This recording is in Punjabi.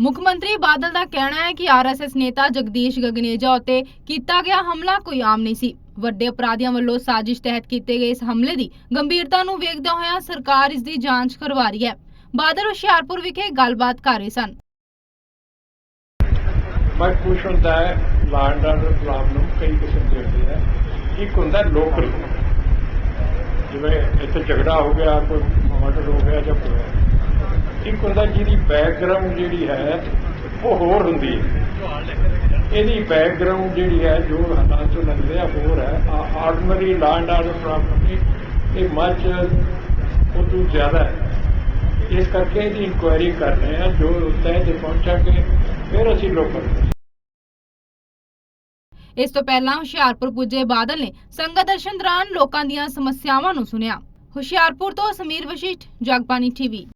ਮੁੱਖ ਮੰਤਰੀ ਬਾਦਲ ਦਾ ਕਹਿਣਾ ਹੈ ਕਿ ਆਰਐਸਐਸ ਨੇਤਾ ਜਗਦੀਸ਼ ਗਗਨੇਜਾ ਉੱਤੇ ਕੀਤਾ ਗਿਆ ਹਮਲਾ ਕੋਈ ਆਮ ਨਹੀਂ ਸੀ। ਵੱਡੇ ਅਪਰਾਧੀਆਂ ਵੱਲੋਂ ਸਾਜ਼ਿਸ਼ ਤਹਿਤ ਕੀਤੇ ਗਏ ਇਸ ਹਮਲੇ ਦੀ ਗੰਭੀਰਤਾ ਨੂੰ ਵੇਖਦਿਆਂ ਹੋਇਆਂ ਸਰਕਾਰ ਇਸ ਦੀ ਜਾਂਚ ਕਰਵਾ ਰਹੀ ਹੈ। ਬਾਦਲ ਹੁਸ਼ਿਆਰਪੁਰ ਵਿਖੇ ਗੱਲਬਾਤ ਕਰ ਰਹੇ ਸਨ। ਮੈਂ ਖੁਸ਼ ਹੁੰਦਾ ਹੈ, ਲਾਂਡ ਆਰਡਰ ਪ੍ਰੋਬਲਮ ਕਈ ਕਿਸਮ ਦੇ ਹੁੰਦੇ ਆ। ਇੱਕ ਹੁੰਦਾ ਲੋਕਲ ਜਿਵੇਂ ਇੱਥੇ ਝਗੜਾ ਹੋ ਗਿਆ, ਕੋਈ ਮਰਡਰ ਹੋ ਗਿਆ ਜਾਂ ਕੋਈ ਹੋਇਆ। ਇੱਕ ਹੁੰਦਾ ਜਿਹਦੀ ਬੈਕਗ੍ਰਾਉਂਡ ਜਿਹੜੀ ਹੈ, ਉਹ ਹੋਰ ਹੁੰਦੀ ਹੈ। ਇਹਦੀ ਬੈਕਗ੍ਰਾਉਂਡ ਜਿਹੜੀ ਹੈ, ਜੋ ਹਾਲਾਤ ਤੋਂ ਲੱਗਦੇ ਆ ਹੋਰ ਹੈ ਆਰਡੀਨਰੀ ਲਾਂਡ ਆਰਡਰ ਪ੍ਰੋਬਲਮ ਇਹ ਮੱਚ ਉਹ ਤੋਂ ਜ਼ਿਆਦਾ ਹੈ। ਇਸ ਕਰਕੇ ਇਹਦੀ ਇਨਕੁਆਇਰੀ ਕਰ ਰਹੇ ਆ ਜੋ ਤਹਿ ਤੇ ਪਹੁੰਚਾਂਗੇ ਫਿਰ ਅਸੀਂ ਲੋਕਾਂ ਨੂੰ ਇਸ ਤੋਂ ਪਹਿਲਾਂ ਹੁਸ਼ਿਆਰਪੁਰ ਪੁੱਜੇ ਬਾਦਲ ਨੇ ਸੰਗਤ ਦਰਸ਼ਨ ਦੌਰਾਨ ਲੋਕਾਂ ਦੀਆਂ ਸਮੱਸਿਆਵਾਂ ਨੂੰ ਸੁਣਿਆ। ਹੁਸ਼ਿਆਰਪੁਰ ਤੋਂ ਸਮੀਰ ਵਸ਼ਿਸ਼ਟ, ਜਗਬਾਣੀ ਟੀਵੀ।